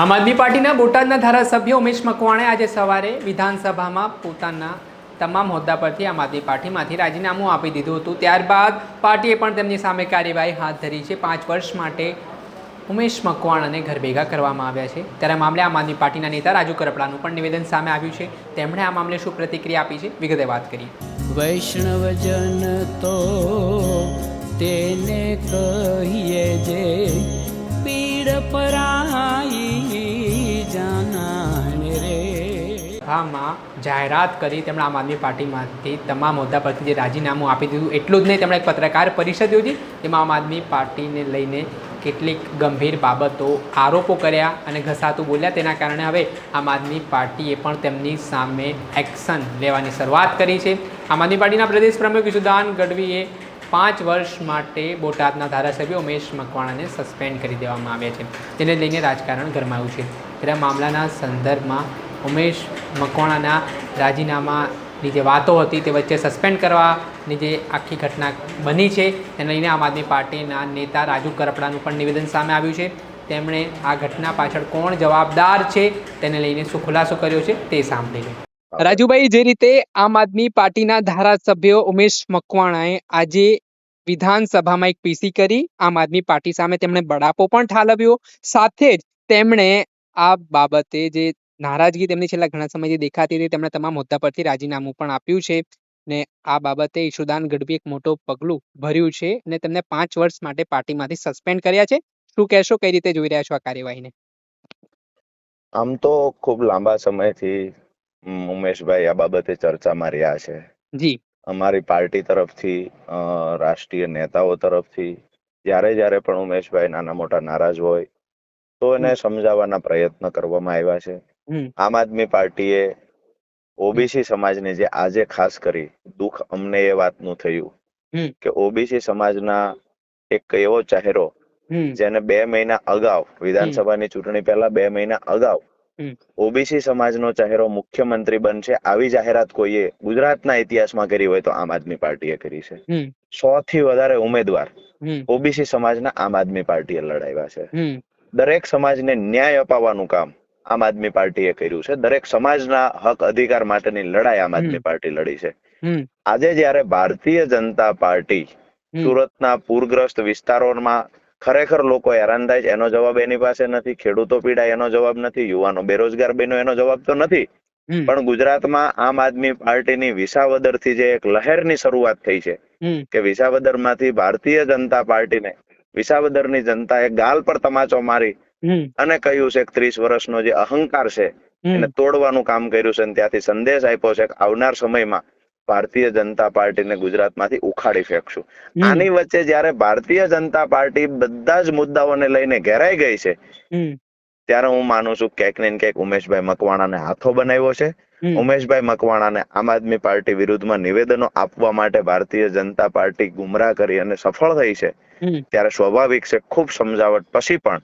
આમ આદમી પાર્ટીના બોટાદના ધારાસભ્ય ઉમેશ મકવાણે આજે સવારે વિધાનસભામાં પોતાના તમામ હોદ્દા પરથી આમ આદમી પાર્ટીમાંથી રાજીનામું આપી દીધું હતું. ત્યારબાદ પાર્ટીએ પણ તેમની સામે કાર્યવાહી હાથ ધરી છે. પાંચ વર્ષ માટે ઉમેશ મકવાણાને ઘર ભેગા કરવામાં આવ્યા છે. ત્યારે મામલે આમ આદમી પાર્ટીના નેતા રાજુ કરપડાનું પણ નિવેદન સામે આવ્યું છે. તેમણે આ મામલે શું પ્રતિક્રિયા આપી છે? વિગતે વાત કરી વૈષ્ણવજન તો તેને કહીએ જે પીડ સભામાં જાહેરાત કરી તેમણે આમ આદમી પાર્ટીમાંથી તમામ હોદ્દા પરથી જે રાજીનામું આપી દીધું એટલું જ નહીં, તેમણે એક પત્રકાર પરિષદ યોજી તેમાં આમ આદમી પાર્ટીને લઈને કેટલીક ગંભીર બાબતો, આરોપો કર્યા અને ઘસાતું બોલ્યા. તેના કારણે હવે આમ આદમી પાર્ટીએ પણ તેમની સામે એક્શન લેવાની શરૂઆત કરી છે. આમ આદમી પાર્ટીના પ્રદેશ પ્રમુખ ઈશુદાન ગઢવીએ પાંચ વર્ષ માટે બોટાદના ધારાસભ્ય ઉમેશ મકવાણાને સસ્પેન્ડ કરી દેવામાં આવ્યા છે. તેને લઈને રાજકારણ ગરમાયું છે. તેના મામલાના સંદર્ભમાં ઉમેશ મકવાણાના રાજીનામાની જે વાતો હતી તે વચ્ચે સસ્પેન્ડ કરવાની જે આખી ઘટના બની છે, તેને લઈને આમ આદમી પાર્ટીના નેતા રાજુ કરપડાનું પણ નિવેદન સામે આવ્યું છે. તેમણે આ ઘટના પાછળ કોણ જવાબદાર છે, તેને લઈને શું ખુલાસો કર્યો છે તે સાંભળીએ રાજુભાઈ જે રીતે આમ આદમી પાર્ટીના ધારાસભ્ય ઉમેશ મકવાણાએ આજે વિધાનસભામાં એક પીસી કરી આમ આદમી પાર્ટી સામે તેમણે બડાપો પણ ઠાલવ્યો. સાથે જ તેમણે આ બાબતે જે નારાજગી તેમની છેલ્લા ઘણા સમયથી દેખાતી હતી તેમણે તમામ હોદ્દા પરથી રાજીનામું પણ આપ્યું છે ને આ બાબતે ઈશુદાન ગઢવી એક મોટો પગલું ભર્યું છે અને તેમને પાંચ વર્ષ માટે પાર્ટીમાંથી સસ્પેન્ડ કર્યા છે. શું કહેશો કઈ રીતે જોઈ રહ્યા છો આ કાર્યવાહીને? આમ તો ખૂબ લાંબા સમયથી ઉમેશભાઈ આ બાબતે ચર્ચામાં રહ્યા છે. જી. અમારી પાર્ટી તરફથી રાષ્ટ્રીય નેતાઓ તરફથી જ્યારે જ્યારે પણ ઉમેશભાઈ નાના મોટા નારાજ હોય તો એને સમજાવવાના પ્રયત્ન કરવામાં આવ્યા છે. આમ આદમી પાર્ટીએ ઓબીસી સમાજને જે આજે ખાસ કરી દુઃખ અમને એ વાતનું થયું કે ઓબીસી સમાજના એક એવો ચહેરો જેને બે મહિના અગાઉ વિધાનસભાની ચૂંટણી પહેલા બે મહિના અગાઉ. ઓબીસી સમાજનો ચહેરો મુખ્યમંત્રી બનશે આવી જાહેરાત કોઈએ ગુજરાતના ઇતિહાસમાં કરી હોય તો આમ આદમી પાર્ટીએ કરી છે. સો થી વધારે ઉમેદવાર ઓબીસી સમાજના આમ આદમી પાર્ટીએ લડાવ્યા છે. દરેક સમાજને ન્યાય અપાવવાનું કામ આમ આદમી પાર્ટીએ કર્યું છે. દરેક સમાજના હક અધિકાર માટેની લડાઈ આમ આદમી પાર્ટી લડી છે. આજે જ્યારે ભારતીય જનતા પાર્ટી સુરતના પૂરગ્રસ્ત વિસ્તારોમાં ખરેખર લોકો હેરાન થાય છે. એનો જવાબ એની પાસે નથી. ખેડૂતો પીડાય એનો જવાબ નથી. યુવાનો બેરોજગાર બન્યો એનો જવાબ તો નથી. પણ ગુજરાતમાં આમ આદમી પાર્ટીની વિસાવદરથી જે એક લહેરની શરૂઆત થઈ છે કે વિસાવદરમાંથી ભારતીય જનતા પાર્ટીને વિસાવદરની જનતાએ ગાલ પર તમાચો મારી અને કહ્યું છે કે ત્રીસ વર્ષનો જે અહંકાર છે એને તોડવાનું કામ કર્યું છે અને ત્યાંથી સંદેશ આપ્યો છે કે આવનાર સમયમાં ભારતીય જનતા પાર્ટીને ગુજરાતમાંથી ઉખાડી ફેંકશું. આની વચ્ચે જ્યારે ભારતીય જનતા પાર્ટી બધા જ મુદ્દાઓને લઈને ઘેરાઈ ગઈ છે ત્યારે હું માનું છું ક્યાંક ને ક્યાંક ઉમેશભાઈ મકવાણાને હાથો બનાવ્યો છે. ઉમેશભાઈ મકવાણાને આમ આદમી પાર્ટી વિરુદ્ધમાં નિવેદનો આપવા માટે ભારતીય જનતા પાર્ટી ગુમરાહ કરી અને સફળ થઈ છે. ત્યારે સ્વાભાવિક છે ખૂબ સમજાવટ પછી પણ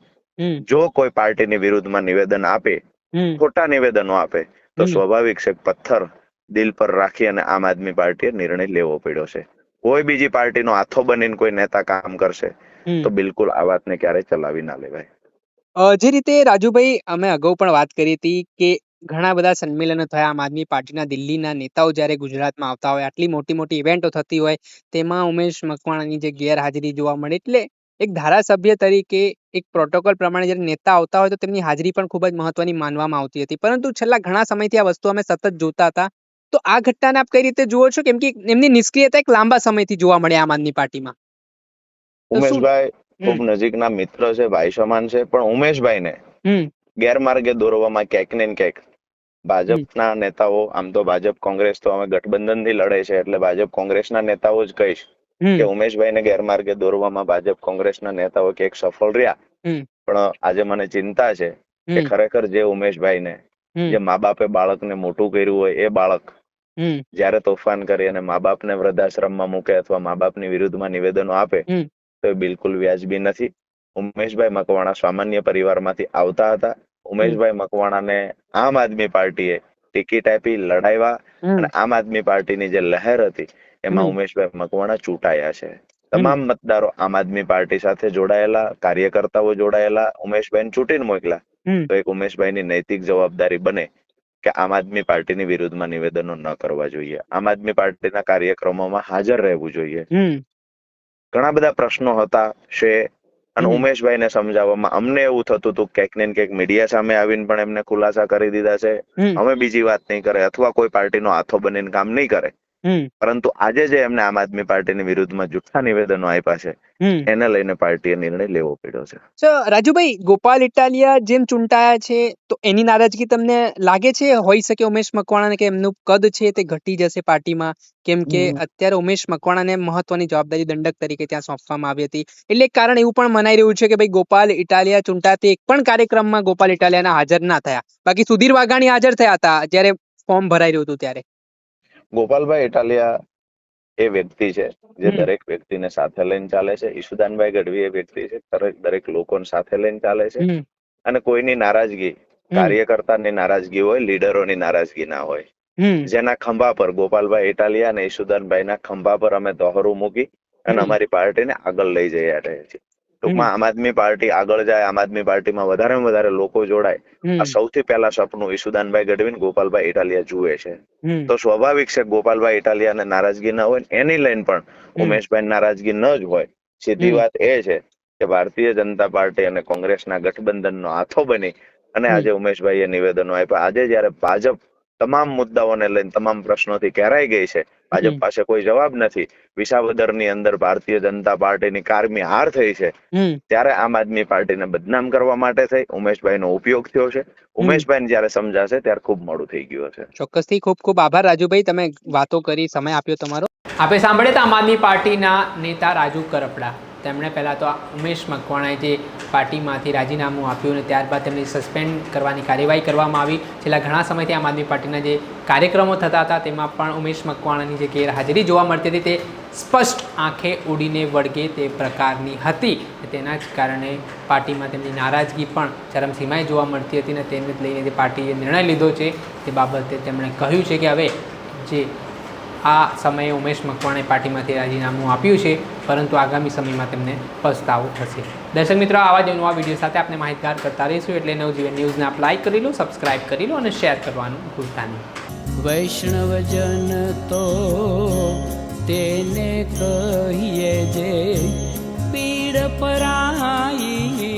જો કોઈ પાર્ટીની વિરુદ્ધમાં નિવેદન આપે ખોટા નિવેદનો આપે તો. સ્વાભાવિક છે પથ્થર દિલ પર રાખી અને આમ આદમી પાર્ટીએ નિર્ણય લેવો પડ્યો છે. કોઈ બીજી પાર્ટીનો હાથો બનીને કોઈ નેતા કામ કરશે તો બિલકુલ આ વાતને ક્યારેય ચલાવી ના લેવાય. જે રીતે રાજુભાઈ અમે અગાઉ પણ વાત કરી હતી કે ઘણા બધા સંમેલનો થયા આમ આદમી પાર્ટીના દિલ્હીના નેતાઓ જ્યારે ગુજરાતમાં આવતા હોય આટલી મોટી મોટી ઇવેન્ટો થતી હોય તેમાં ઉમેશ મકવાણાની જે ગેરહાજરી જોવા મળે એટલે એક ધારાસભ્ય તરીકે એક પ્રોટોકોલ પ્રમાણે જ્યારે નેતા આવતા હોય તો તેમની હાજરી પણ ખૂબ જ મહત્વની માનવામાં આવતી હતી. પરંતુ છેલ્લા ઘણા સમયથી આ વસ્તુ અમે સતત જોતા હતા. તો આ ઘટનાને આપ કઈ રીતે જુઓ છો? કેમ કે એમની નિષ્ક્રિયતા એક લાંબા સમયથી જોવા મળે આમ આદમી પાર્ટીમાં. ઉમેશભાઈ ખૂબ નજીકના મિત્ર છે ભાઈ સમાન છે પણ ઉમેશભાઈને ગેરમાર્ગે દોરવામાં ક્યાંક ને ક્યાંક ભાજપના નેતાઓ આમ તો ભાજપ કોંગ્રેસ તો અમે ગઠબંધનથી લડે છે એટલે ભાજપ કોંગ્રેસના નેતાઓ જ કહીશ કે કે ઉમેશભાઈને ગેરમાર્ગે દોરવામાં ભાજપ કોંગ્રેસના નેતાઓ ક્યાંક સફળ રહ્યા. પણ આજે મને ચિંતા છે કે ખરેખર જે ઉમેશભાઈને જે મા બાપે બાળકને મોટું કર્યું હોય એ બાળક જયારે તોફાન કરી અને મા બાપને વૃદ્ધાશ્રમમાં મૂકે અથવા મા બાપની વિરુદ્ધમાં નિવેદનો આપે તો એ બિલકુલ વ્યાજબી નથી. ઉમેશભાઈ મકવાણા સામાન્ય પરિવારમાંથી આવતા હતા. ઉમેશભાઈ મકવાણાને આમ આદમી પાર્ટીએ ટિકિટ આપી લડાવ્યા અને આમ આદમી પાર્ટીની જે લહેર હતી એમાં ઉમેશભાઈ મકવાણા ચૂંટાયા છે. તમામ મતદારો આમ આદમી પાર્ટી સાથે જોડાયેલા કાર્યકર્તાઓ જોડાયેલા ઉમેશભાઈ ચૂંટીને મોકલા હમ. તો એક ઉમેશભાઈની નૈતિક જવાબદારી બને કે આમ આદમી પાર્ટીની વિરુદ્ધમાં નિવેદનો ન કરવા જોઈએ. આમ આદમી પાર્ટીના કાર્યક્રમોમાં હાજર રહેવું જોઈએ. ઘણા બધા પ્રશ્નો હતા છે અને ઉમેશભાઈ ઉમેશભાઈને સમજાવવામાં અમને એવું થતું હતું ક્યાંક ને ક્યાંક મીડિયા સામે આવીને પણ એમને ખુલાસા કરી દીધા છે. અમે બીજી વાત નહીં કરે અથવા કોઈ પાર્ટીનો હાથો બનીને કામ નહીં કરે. પરંતુ આજે જે એમને આમ આદમી પાર્ટીની વિરુદ્ધમાં જુઠ્ઠા નિવેદનો આપ્યા છે એને લઈને પાર્ટીએ નિર્ણય લેવો પડ્યો છે. તો રાજુભાઈ ગોપાલ ઇટાલિયા જેમ ચૂંટાયા છે તો એની નારાજગી તમને લાગે છે? હોઈ શકે ઉમેશ મકવાણાને કે એમનું કદ છે તે ઘટી જશે પાર્ટીમાં? કેમ કે અત્યારે ઉમેશ મકવાણાને મહત્વની જવાબદારી દંડક તરીકે ત્યાં સોંપવામાં આવી હતી. એટલે કારણ એવું પણ મનાઈ રહ્યું છે કે ભાઈ ગોપાલ ઇટાલિયા ચૂંટાતી એક પણ કાર્યક્રમમાં ગોપાલ ઇટાલિયાના હાજર ના થયા. બાકી સુધીર વાઘાણી હાજર થયા હતા જ્યારે ફોર્મ ભરાઈ રહ્યું હતું ત્યારે. ગોપાલભાઈ ઇટાલિયા એ વ્યક્તિ છે જે દરેક વ્યક્તિને સાથે લઈને ચાલે છે. ઈશુદાનભાઈ ગઢવી એ વ્યક્તિ છે દરેક દરેક લોકોને સાથે લઈને ચાલે છે. અને કોઈની નારાજગી કાર્યકર્તાની નારાજગી હોય લીડરોની નારાજગી ના હોય. જેના ખંભા પર ગોપાલભાઈ ઇટાલિયા અને ઈશુદાનભાઈના ખંભા પર અમે દોહરું મૂકી અને. અમારી પાર્ટીને આગળ લઈ જઈ રહ્યા છીએ. ટૂંકમાં આમ આદમી પાર્ટી આગળ જાય આમ આદમી પાર્ટીમાં વધારે વધારે લોકો જોડાય. આ સૌથી પહેલા સપનું ઈશુદાનભાઈ ગઢવી ગોપાલભાઈ ઇટાલિયા જુએ છે. તો સ્વાભાવિક છે ગોપાલભાઈ ઇટાલિયાને નારાજગી ન હોય એની લઈને પણ ઉમેશભાઈ નારાજગી ન જ હોય. સીધી વાત એ છે કે ભારતીય જનતા પાર્ટી અને કોંગ્રેસના ગઠબંધનનો હાથો બની અને. આજે ઉમેશભાઈએ નિવેદનો આપ્યા. આજે જયારે ભાજપ તમામ મુદ્દાઓને લઈને તમામ પ્રશ્નોથી ઘેરાઈ ગઈ છે. ભાજપ પાસે કોઈ જવાબ નથી. વિસાવદરની અંદર ભારતીય જનતા પાર્ટીની કારમી હાર થઈ છે. ત્યારે આમ આદમી પાર્ટીને બદનામ કરવા માટે થઈ. ઉમેશભાઈનો ઉપયોગ થયો છે. ઉમેશભાઈને જ્યારે સમજાશે ત્યારે ખૂબ મોડું થઈ ગયું છે ચોક્કસથી ખૂબ ખૂબ આભાર રાજુભાઈ. તમે વાતો કરી સમય આપ્યો તમારો. આપણે સાંભળ્યા આમ આદમી પાર્ટીના નેતા રાજુ કરપડા. તેમણે પહેલાં તો ઉમેશ મકવાણાએ જે પાર્ટીમાંથી રાજીનામું આપ્યું અને ત્યારબાદ તેમને સસ્પેન્ડ કરવાની કાર્યવાહી કરવામાં આવી. છેલ્લા ઘણા સમયથી આમ આદમી પાર્ટીના જે કાર્યક્રમો થતા હતા, તેમાં પણ ઉમેશ મકવાણાની જે ગેરહાજરી જોવા મળતી હતી, તે સ્પષ્ટ આંખે ઉડીને વળગે તે પ્રકારની હતી તેના જ કારણે પાર્ટીમાં તેમની નારાજગી પણ ચરમસીમાએ જોવા મળતી હતી અને તેને લઈને જે પાર્ટીએ નિર્ણય લીધો છે, તે બાબતે તેમણે કહ્યું છે કે હવે જે આ સમયે ઉમેશ મકવાણે પાર્ટીમાંથી રાજીનામું આપ્યું છે, પરંતુ આગામી સમયમાં તેમને પસ્તાવો થશે. દર્શક મિત્રો, આવા જ નવા વીડિયો સાથે આપણે માહિતગાર કરતા રહીશું એટલે નવજીવન ન્યૂઝને આપ લાઈક કરી લો સબસ્ક્રાઇબ કરી લો અને શેર કરવાનું ભૂલતા નહીં. વૈષ્ણવજન તો તેને કહીએ જે પીડ પરાઈ